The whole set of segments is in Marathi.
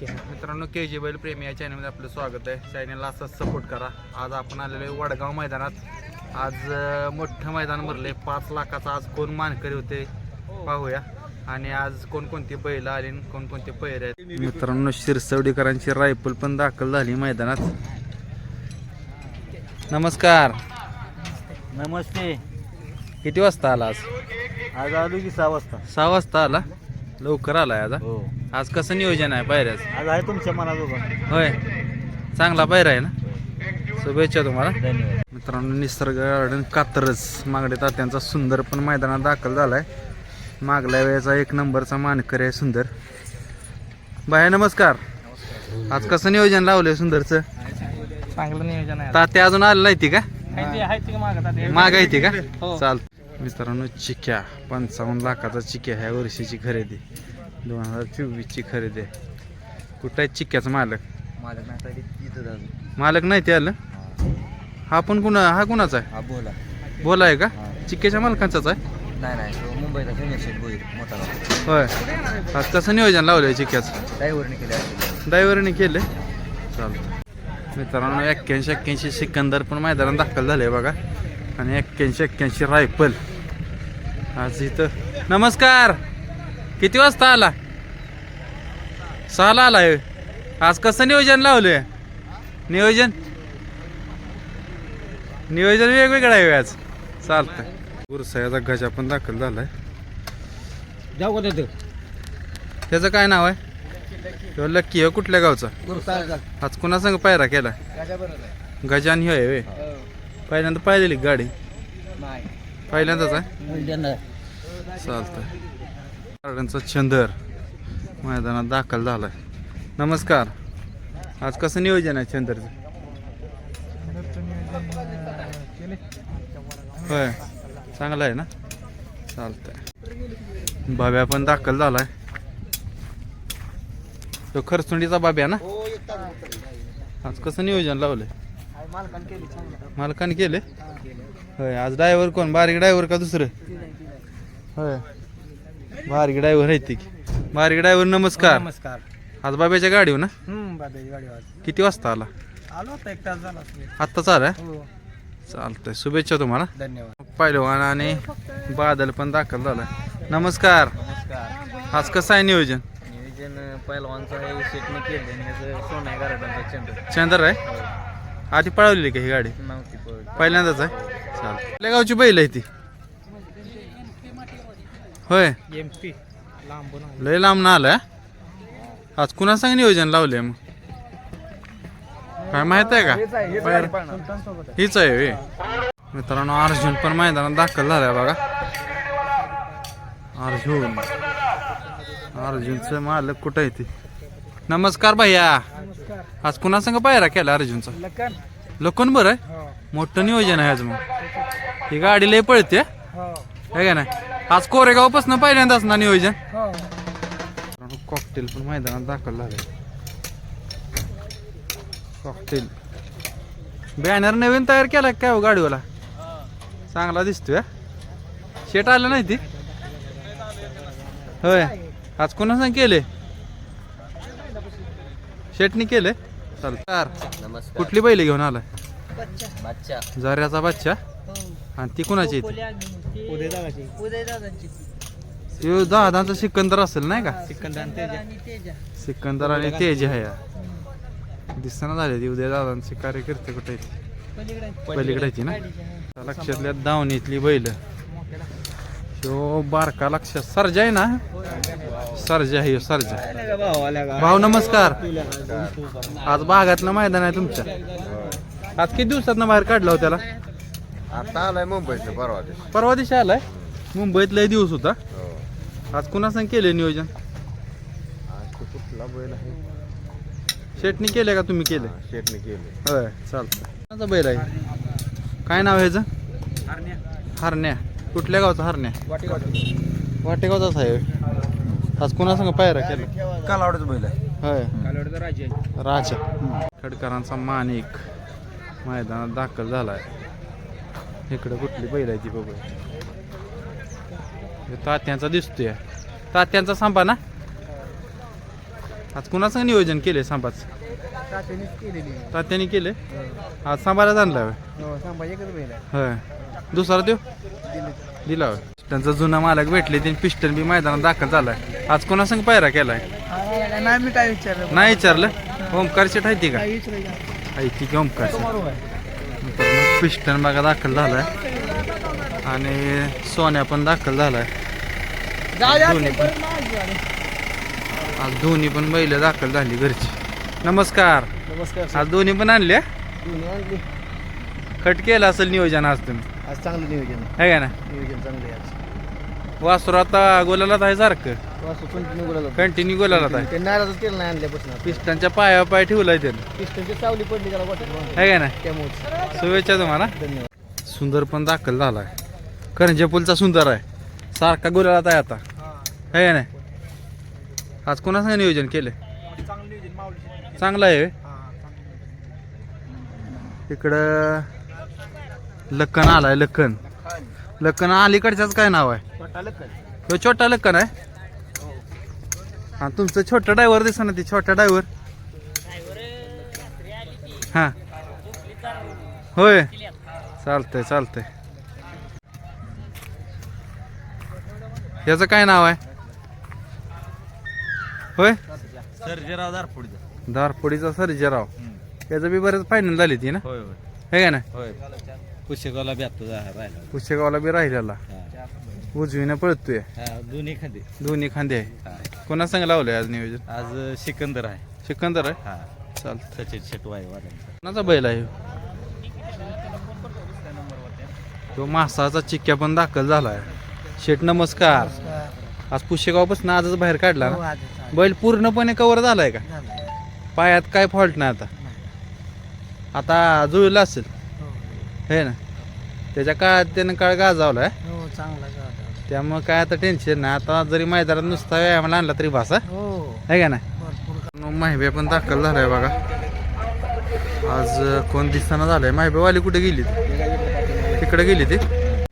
मित्रांनो के जी बैल प्रेमी या चॅनलमध्ये आपलं स्वागत आहे. चॅनलला असंच सपोर्ट करा. आज आपण आलेलो आहे वडगाव मैदानात. आज मोठं मैदान भरले पाच लाखाचा आज कोण मानकरी होते पाहूया. आणि आज कोणकोणती बैल आली कोणकोणते पैर आहेत. मित्रांनो शिरसवडीकरांची रायफल पण दाखल झाली मैदानात. नमस्कार. नमस्ते. किती वाजता आला आज? आज आलो की सहा वाजता. सहा वाजता आला? लवकर आलाय आज हा? हो आज कसं नियोजन आहे पायऱ्याचं? आज आहे तुमच्या मनात उभा. होय. चांगला पायरा आहे ना? शुभेच्छा तुम्हाला. धन्यवाद. मित्रांनो निसर्ग गार्डन कात्रज मागडे तात्यांचा सुंदर पण मैदानात दाखल झालाय. मागल्या वेळेचा एक नंबरचा मानकर आहे सुंदर. बाय नमस्कार. आज कसं नियोजन लावलंय सुंदरचं? चांगलं नियोजन आहे. तात्या अजून आलं नाही ती का? आहे ते मागत माग आहे ती का? हो. चाल मित्रांनो चिक्या. पंचावन्न लाखाचा चिक्या ह्या वर्षीची खरेदी. दोन हजार चोवीस ची खरेदी. आहे कुठं आहे चिक्याचा मालक? मालक नाही ते आलं? हा. पण कुणा हा कुणाचा आहे? हा बोला. बोला आहे का? हा. चिक्क्याच्या मालकांचाच आहे? नाही नाही तो मुंबईचा मोठा गाव होय. आज कसं नियोजन लावलंय चिक्क्याचं ड्रायव्हरने केले ड्रायव्हरने केले चालतं मित्रांनो एक्क्याऐंशी एक्क्याऐंशी सिकंदर पण मैदानात दाखल झाले बघा. आणि एक्क्याऐंशी एक्क्याऐंशी रायफल. आज इथं. नमस्कार. किती वाजता आला? सहाला आला. आज कसं नियोजन लावलंय? नियोजन? नियोजन वेगवेगळं आहे आज. चालतंय. गुरसायाचा गजा पण दाखल झालाय. जाऊ का देतो त्याचं काय नाव आहे? लक्की हो कुठल्या गावचा? आज कुणा संग पायरा केला? गजान ह्यो आहे पहिल्यांदा पाहिलेली गाडी? पहिल्यांदाच आहे? चालतंय. गार्डनचा चंदर मैदानात दाखल झालाय. नमस्कार. आज कसं नियोजन आहे चंदरचं होय. चांगलं आहे ना? चालतंय. बाब्या पण दाखल झालाय. तो खरसुंडीचा बाब्या ना? आज कसं नियोजन लावलंय? मालकाने केले होय आज ड्रायव्हर कोण? बारीक ड्रायव्हर का दुसरं? होय. बारीक ड्रायव्हर आहे ती. बारीक ड्रायव्हर नमस्कार. नमस्कार. आज बाब्याच्या गाडीवर ना? किती वाजता आला? आलो आता एक तास झाला. आत्ताच आलाय? हो. चालतंय शुभेच्छा तुम्हाला. धन्यवाद. पहिलवान आणि बादल पण दाखल झालाय. नमस्कार. नमस्कार. आज कसं आहे नियोजन? नियोजन पहिलवानचं आहे शेटने केलं सोनाई गार्डनचा चंद्र चंदर आहे? आधी पळवलेली का ही गाडी? नव्हती पहिल्यांदाच आहे? आपल्या गावची बैल आहे ती. होय? एम पी लय लांब ना आलाय? आज कुणा सांग नियोजन लावले मग? काय माहीत आहे का? बाहेर. हीच आहे वे मित्रांनो अर्जुन पण मैदानात दाखल झालाय बघा. अर्जुन अर्जुनचं मालक कुठं आहे ते? नमस्कार भैया. आज कुणा संग पायरा केला अर्जुनचा? लकन लोकन बरं आहे? हो. मोठं नियोजन आहे आज मग. ही गाडी लय पळते. हो. है का नाही? आज कोरेगावपासून पहिल्यांदाच ना नियोजन. हो. कॉकटेल पण मैदानात दाखल झाले कॉकटेल बॅनर नवीन तयार केला काय हो गाडीवाला? चांगला दिसतोय. शेट आलं नाही ती? होय. आज कोणा सांग केले शेटनी केले चालतं नमस्कार. कुठली बैल घेऊन आलाय? बच्चा. झऱ्याचा बच्चा? आणि ती कुणाची ती? उद्या दादाची त्यो दादाचा सिकंदर असेल नाही का? सिकंदर तेजा. सिकंदर आणि तेज आहे दिसना झाले ती उद्या दादांचे कार्यकर्ते कुठे आहेत? पलीकडे. ना? लक्षातल्या दावणीतली बैल. तो बारका लक्षात. सरजा आहे ना? सरजा आहे ह्यो, सरजा. भाऊ नमस्कार. आज बागातलं मैदान आहे तुमच्या आज किती दिवसात बाहेर काढला हो त्याला? आता आलाय मुंबईचं परवा दिवशी. परवा दिवशी आलाय? मुंबईत लय दिवस होता. हो. आज कुणा सांग केले नियोजन कुठला बैल आहे? शेटनी केले का तुम्ही केले शेटने केले होय चालतं बैल आहे? काय नाव ह्याचं? हरण्या. कुठल्या गावचा हरण्या? वाटेगावचाच आहे होय. आज कुणा सांग पायरा केला कालावडच बैल आहे. होय. कालावडचा राजे राजा. खडकरांचा माणिक मैदानात दाखल झालाय. इकडं कुठली बैल आहे ती बघू तात्यांचा दिसतोय. तात्यांचा सांभा ना? आज कुणाचं नियोजन केले सांबाच? तात्यानेच केलेली तात्याने केले आज सांबाला आणला होय? हो संभाजी एकच बैल आहे. होय. दुसरा देऊ? दिला होय. त्यांचा जुना मालक भेटले ते पिस्टन बी मैदानात दाखल झालाय. आज कोणा संग पायरा केलाय? नाही मी काय विचारलं? नाही विचारलं? ओमकार शेट आहे ती का? काय आहे ती की ओमकार शेट पिस्टन बघा दाखल झालाय. आणि सोन्या पण दाखल झालाय. दोन्ही पण. आज दोन्ही पण बैल दाखल झाली घरची. नमस्कार. नमस्कार आज दोन्ही पण आणल्या? दोन्ही आणली. कट केलं असेल नियोजन आज तुम्ही. आज चांगलं नियोजन आहे. का ना? नियोजन चांगलं आहे आज. वासरू आता गोलाला आहे सारखं. वासू कंटिन्यू गोलाला आहे. ते नाराजच केलं नाही आणल्यापासून आपण. पिस्टनच्या पाया पाय ठेवलाय त्यानं. पिस्टनची सावली पडली त्याला वाटत आहे का ना त्यामुळे. शुभेच्छा तुम्हाला. धन्यवाद. सुंदर पण दाखल झालाय. करंजे पूलचा सुंदर आहे. सारखा गुलालात आहे आता. आहे का नाही? आज कोणासंग नियोजन केलंय? चांगलं आहे? इकडं लक्कन आलाय लक्कन लक्कन अलीकडच्याच काय नाव आहे? तो छोटा लक्कन आहे? हा तुमचं छोटा ड्रायव्हर दिसा ना ती छोटा ड्रायव्हर हा. होय. चालतंय चालतंय. याचं काय नाव आहे? होय? सर्जेराव दारपुडीचा दारपोडीचा सर्जेराव. याचं बी बरेच फायनल झाली ती ना? होय होय. हे का ना होय. पुस्तकाला ब्याहत्तर राहिला. पुस्तकावाला बी राहिलेला. उजवीनं पळतोय. दोन्ही खांदे. दोन्ही खांदे आहे. कोणा संग लावलंय आज नियोजन? आज सिकंदर आहे. सिकंदर आहे? हा. चालतं सचिन शेटवाई वाल्यांचा. कोणाचा बैल आहे? ह्यो? तो मासाचा चिक्क्या पण दाखल झालाय. शेठ नमस्कार. आज पुशेगावपासून आजच बाहेर काढला ना? बैल पूर्णपणे कव्हर झालाय का? पायात काय फॉल्ट नाही आता? आता जुळलं असेल. हे ना? त्याच्या काळात त्यानं काळ गाजावलाय हो? चांगला त्यामुळे काय आता टेन्शन नाही. आता जरी मैदानात नुसता व्यायामाला आणला तरी भासा हो? आहे का ना भरपूर माहिबे पण दाखल झालाय बघा. आज कोण दिसताना झालंय? माहिबेवाली कुठे गेली तिकडे गेली ती?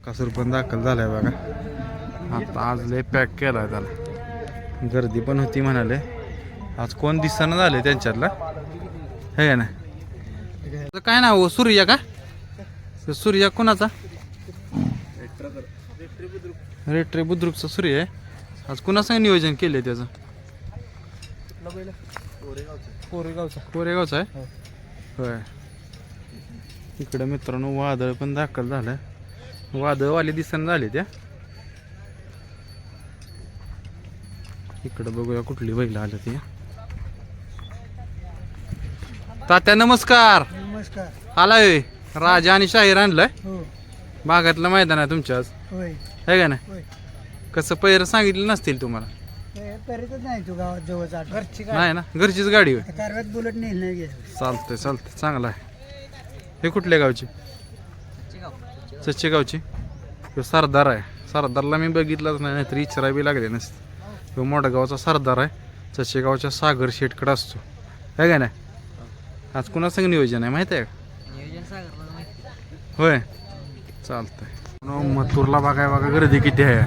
कासूर पण दाखल झालाय बघा. आता आज लय पॅक केलाय त्याला. गर्दी पण होती म्हणाले. आज कोण दिसताना झालंय त्यांच्यातला? हे का ना काय नाव? हो? सूर्या का? सूर्या कोणाचा? रेट्रे बुद्रुकचा सूर्य आहे. आज कुणासंग नियोजन केलंय त्याचं? कोरेगावचा. कोरेगावचा आहे? होय. इकडं मित्रांनो वादळ पण दाखल झालं वादळवाले दिसन झाले त्या. इकडं बघूया कुठली बैल आलं ती. तात्या नमस्कार. नमस्कार. आलाय. राजा आणि शाहीर आणलंय. हो. बागातलं मैदान आहे तुमच्या आज. होय. आहे का ना होय. कसं पैर सांगितलं नसतील तुम्हाला? करीतच नाही तू गावात जवळचा. घरची नाही ना घरचीच गाडी होय. कारव्यात बुलेट नेल नाही गेलं. चालतंय चालतंय. चांगलं आहे. हे कुठल्या गावची? सच्चे गावची ह्यो सरदार आहे. सरदारला मी बघितलंच नाही नाहीतर इच्छा बी लागले नसते. ह्यो मोठा गावचा सरदार आहे. सच्चे गावच्या सागर शेटकडे असतो. आहे का नाही? आज कुणासंग नियोजन आहे माहिती आहे का? नियोजन सागरला. होय. चालतंय. नो, मथुरला बघाय बघा गर्दी किती आहे.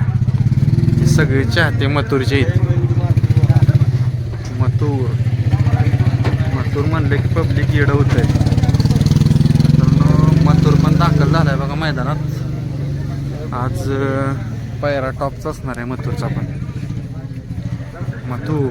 हे सगळे चाहते मथुरचे आहेत मथुर. मथुर म्हणले की पब्लिक येडं होत आहे मथुर पण दाखल झाला आहे बघा मैदानात. आज पायरा टॉपचा असणार आहे मथुरचा पण. मथुर.